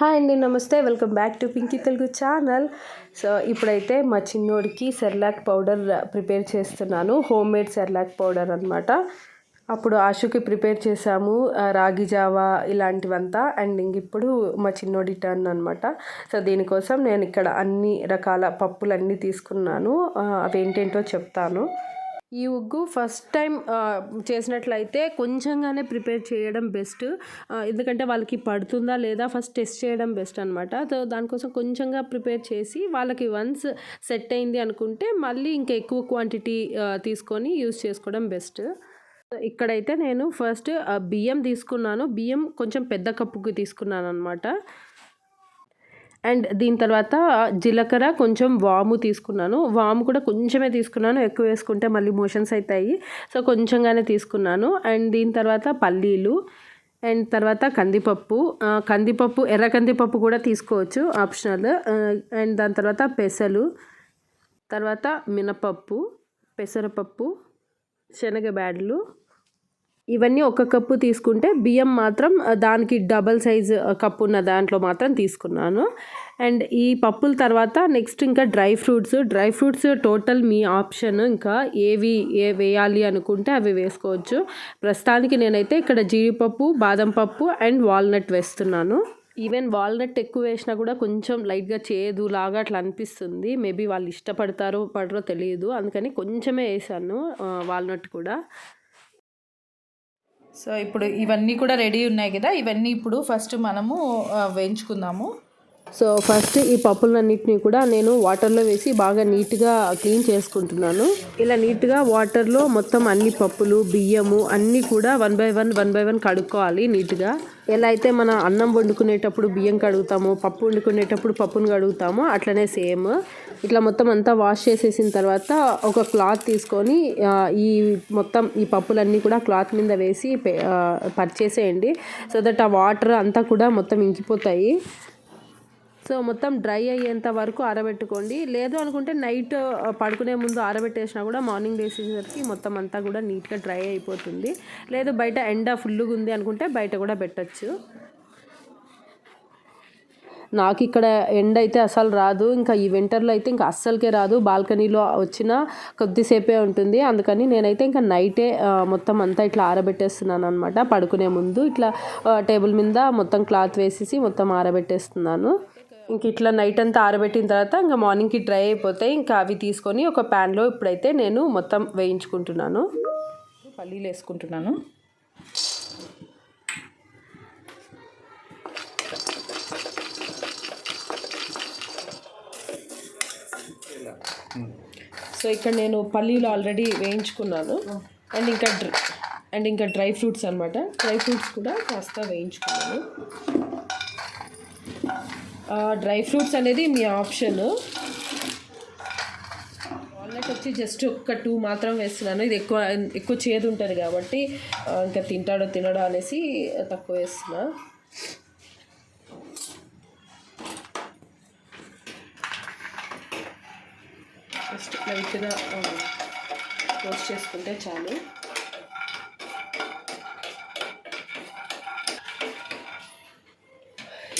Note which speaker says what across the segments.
Speaker 1: Hi అండి నమస్తే. Welcome back to Pinky Telugu channel. So ఇప్పుడైతే మా చిన్నోడికి సెర్లాక్ పౌడర్ ప్రిపేర్ చేస్తున్నాను. హోమ్ మేడ్ సెర్లాక్ పౌడర్ అనమాట అప్పుడు ఆశుకి ప్రిపేర్ చేసాము రాగి జావా ఇలాంటివంతా. అండ్ ఇంక ఇప్పుడు మా చిన్నోడి టర్న్ అనమాట సో దీనికోసం నేను ఇక్కడ అన్ని రకాల పప్పులన్నీ తీసుకున్నాను. అవి అవేంటేంటో చెప్తాను. ఈ ఉగ్గు ఫస్ట్ టైం చేసినట్లయితే కొంచెంగానే ప్రిపేర్ చేయడం బెస్ట్ ఎందుకంటే వాళ్ళకి పడుతుందా లేదా ఫస్ట్ టెస్ట్ చేయడం బెస్ట్ అనమాట సో దానికోసం కొంచెంగా ప్రిపేర్ చేసి వాళ్ళకి వన్స్ సెట్ అయింది అనుకుంటే మళ్ళీ ఇంకా ఎక్కువ క్వాంటిటీ తీసుకొని యూస్ చేసుకోవడం బెస్ట్ ఇక్కడైతే నేను ఫస్ట్ బియ్యం తీసుకున్నాను. బియ్యం కొంచెం పెద్ద కప్పుకి తీసుకున్నాను అనమాట అండ్ దీని తర్వాత జీలకర్ర కొంచెం వాము తీసుకున్నాను. వాము కూడా కొంచెమే తీసుకున్నాను. ఎక్కువ వేసుకుంటే మళ్ళీ మోషన్స్ అవుతాయి సో కొంచెంగానే తీసుకున్నాను. అండ్ దీని తర్వాత పల్లీలు. అండ్ తర్వాత కందిపప్పు. కందిపప్పు ఎర్ర కందిపప్పు కూడా తీసుకోవచ్చు. ఆప్షనల్. అండ్ దాని తర్వాత పెసలు. తర్వాత మినపప్పు పెసరపప్పు శనగ బ్యాడ్లు. ఇవన్నీ ఒక కప్పు తీసుకుంటే బియ్యం మాత్రం దానికి డబల్ సైజ్ కప్పు ఉన్న దాంట్లో మాత్రం తీసుకున్నాను. అండ్ ఈ పప్పుల తర్వాత నెక్స్ట్ ఇంకా dry fruits. Dry fruits total మీ ఆప్షన్ ఇంకా ఏవి ఏ వేయాలి అనుకుంటే అవి వేసుకోవచ్చు. ప్రస్తుతానికి నేనైతే ఇక్కడ జీడిపప్పు బాదం పప్పు అండ్ వాల్నట్ వేస్తున్నాను. ఈవెన్ వాల్నట్ ఎక్కువ వేసినా కూడా కొంచెం లైట్గా చేదు లాగా అట్లా అనిపిస్తుంది. మేబీ వాళ్ళు ఇష్టపడతారో పడరో తెలియదు. అందుకని కొంచెమే వేసాను వాల్నట్ కూడా.
Speaker 2: సో ఇప్పుడు ఇవన్నీ కూడా రెడీ ఉన్నాయి కదా ఇవన్నీ ఇప్పుడు ఫస్ట్ మనము వేయించుకుందాము.
Speaker 1: సో ఫస్ట్ ఈ పప్పులన్నిటిని కూడా నేను వాటర్లో వేసి బాగా నీట్గా క్లీన్ చేసుకుంటున్నాను. ఇలా నీట్గా వాటర్లో మొత్తం అన్ని పప్పులు బియ్యము అన్నీ కూడా one by one one by one కడుక్కోవాలి నీట్గా. ఎలా అయితే మన అన్నం వండుకునేటప్పుడు బియ్యం కడుగుతామో పప్పు వండుకునేటప్పుడు పప్పును కడుగుతామో అట్లనే సేమ్. ఇట్లా మొత్తం అంతా వాష్ చేసేసిన తర్వాత ఒక క్లాత్ తీసుకొని ఈ మొత్తం ఈ పప్పులన్నీ కూడా క్లాత్ మీద వేసి పర్చేసేయండి పరిచేసేయండి. సో దట్ ఆ వాటర్ అంతా కూడా మొత్తం ఇంకిపోతాయి. సో మొత్తం డ్రై అయ్యేంత వరకు ఆరబెట్టుకోండి. లేదు అనుకుంటే నైట్ పడుకునే ముందు ఆరబెట్టేసినా కూడా మార్నింగ్ వేసేసరికి మొత్తం అంతా కూడా నీట్గా డ్రై అయిపోతుంది. లేదు బయట ఎండ ఫుల్గా ఉంది అనుకుంటే బయట కూడా పెట్టచ్చు. నాకు ఇక్కడ ఎండ అయితే అసలు రాదు. ఇంకా ఈ వింటర్లో అయితే ఇంకా అస్సలకే రాదు. బాల్కనీలో వచ్చిన కొద్దిసేపే ఉంటుంది. అందుకని నేనైతే ఇంకా నైటే మొత్తం అంతా ఇట్లా ఆరబెట్టేస్తున్నాను అనమాట పడుకునే ముందు ఇట్లా టేబుల్ మీద మొత్తం క్లాత్ వేసేసి మొత్తం ఆరబెట్టేస్తున్నాను. ఇంక ఇట్లా నైట్ అంతా ఆరబెట్టిన తర్వాత ఇంకా మార్నింగ్కి డ్రై అయిపోతాయి ఇంకా అవి తీసుకొని ఒక ప్యాన్లో ఇప్పుడైతే నేను మొత్తం వేయించుకుంటున్నాను.
Speaker 2: పల్లీలు వేసుకుంటున్నాను.
Speaker 1: సో ఇక్కడ నేను పల్లీలు ఆల్రెడీ వేయించుకున్నాను. అండ్ ఇంకా అండ్ ఇంకా డ్రై ఫ్రూట్స్ అనమాట డ్రై ఫ్రూట్స్ కూడా కాస్త వేయించుకున్నాను. డ్రై ఫ్రూట్స్ అనేది మీ ఆప్షన్. వాల్నట్ వచ్చి జస్ట్ ఒక్క టూ మాత్రం వేస్తున్నాను. ఇది ఎక్కువ ఎక్కువ చేదు ఉంటుంది కాబట్టి ఇంకా తింటాడో తినడో అనేసి తక్కువ వేస్తున్నా. జస్ట్ లైట్గా రోస్ట్ చేసుకుంటే చాలు.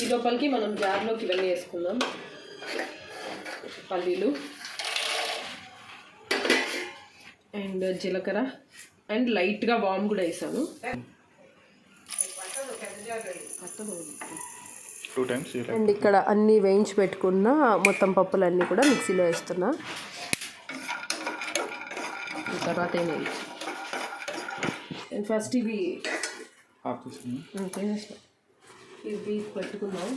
Speaker 1: ఈ లోపలికి మనం జార్లోకి ఇవన్నీ వేసుకుందాం. పల్లీలు. అండ్ జీలకర్ర. అండ్ లైట్గా వామ్ కూడా వేసాను. అండ్ ఇక్కడ అన్నీ వేయించి పెట్టుకున్న మొత్తం పప్పులన్నీ కూడా మిక్సీలో వేస్తున్నా. తర్వాత ఫస్ట్ ఇవి ఇవి పెట్టుకుందాం.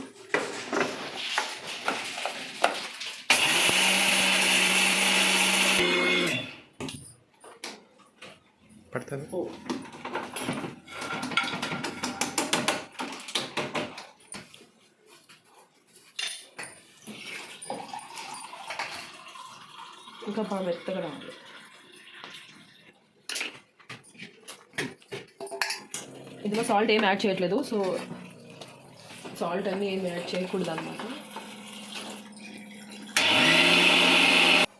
Speaker 3: పడుతుంది
Speaker 1: ఇంకా బాగా మెత్తగా రావాలి. ఇందులో సాల్ట్ ఏం యాడ్ చేయట్లేదు సో సాల్ట్ అన్నీ ఏం యాడ్ చేయకూడదు అనమాట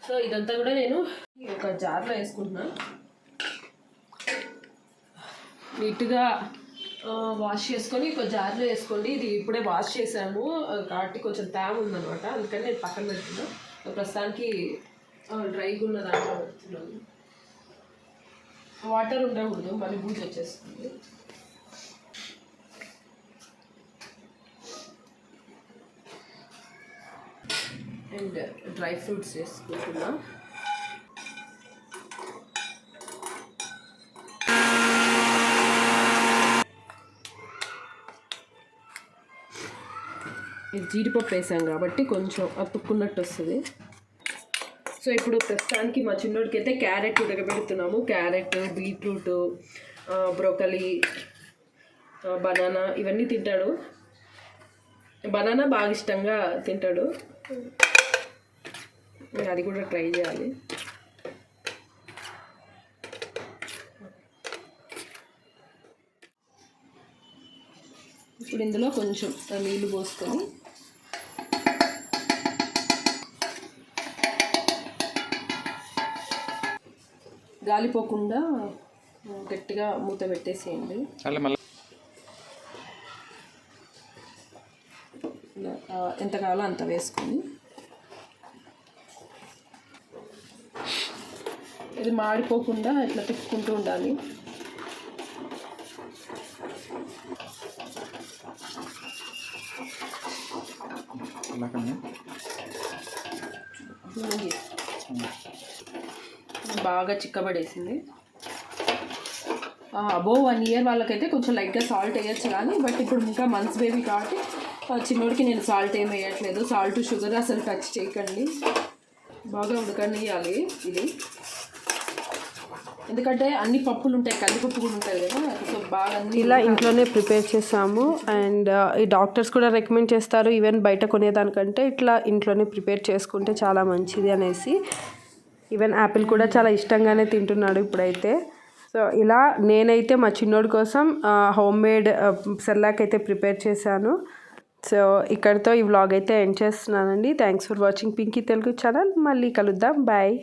Speaker 1: సో ఇదంతా కూడా నేను ఒక జార్లో వేసుకుంటున్నాను నీట్గా
Speaker 4: వాష్ చేసుకొని ఒక జార్లో వేసుకోండి. ఇది ఇప్పుడే వాష్ చేసాము కాబట్టి కొంచెం తేమ ఉందన్నమాట. అందుకని నేను పక్కన పెడుతున్నాను ప్రస్తుతానికి డ్రైగా ఉన్న దాంట్లో పెడుతున్నాను. వాటర్ ఉండకూడదు మళ్ళీ బూజు వచ్చేస్తుంది. అండ్ డ్రై ఫ్రూట్స్ వేసుకుంటున్నా. ఇది జీడిపప్పు వేసాం కాబట్టి కొంచెం అతుక్కున్నట్టు వస్తుంది. సో ఇప్పుడు ప్రస్తుతానికి మా చిన్నోడికి అయితే క్యారెట్ ఉడకబెడుతున్నాము. క్యారెట్ బీట్రూట్ బ్రోకలీ బనానా ఇవన్నీ తింటాడు. బనానా బాగా ఇష్టంగా తింటాడు. అది కూడా ట్రై చేయాలి. ఇప్పుడు ఇందులో కొంచెం నీళ్ళు పోసుకొని గాలిపోకుండా గట్టిగా మూత పెట్టేసేయండి. ఎంత కావాలో అంత వేసుకొని ఇది మాడిపోకుండా ఇట్లా తిప్పుకుంటూ ఉండాలి. బాగా చిక్కబడేసింది. అబో వన్ ఇయర్ వాళ్ళకైతే కొంచెం లైట్గా సాల్ట్ వేయచ్చు కానీ బట్ ఇప్పుడు ఇంకా మంత్స్ బేబీ కాబట్టి చిన్నోడికి నేను సాల్ట్ ఏం వేయట్లేదు. సాల్ట్ షుగర్ అసలు టచ్ చేయకండి. బాగా ఉడకనియాలి ఇది. ఎందుకంటే అన్ని పప్పులు ఉంటాయి కందిపప్పు కూడా ఉంటుంది కదా సో బాగా
Speaker 1: ఇలా ఇంట్లోనే ప్రిపేర్ చేసాము అండ్ ఈ డాక్టర్స్ కూడా రికమెండ్ చేస్తారు ఈవెన్ బయట కొనేదానికంటే ఇట్లా ఇంట్లోనే ప్రిపేర్ చేసుకుంటే చాలా మంచిది అనేసి. ఈవెన్ యాపిల్ కూడా చాలా ఇష్టంగానే తింటున్నాడు ఇప్పుడైతే. సో ఇలా నేనైతే మా చిన్నోడి కోసం హోమ్ మేడ్ సెర్లాక్ అయితే ప్రిపేర్ చేశాను. సో ఇక్కడితో ఈ వ్లాగ్ అయితే ఎండ్ చేస్తున్నానండి. Thanks for watching Pinky Telugu channel మళ్ళీ కలుద్దాం. బాయ్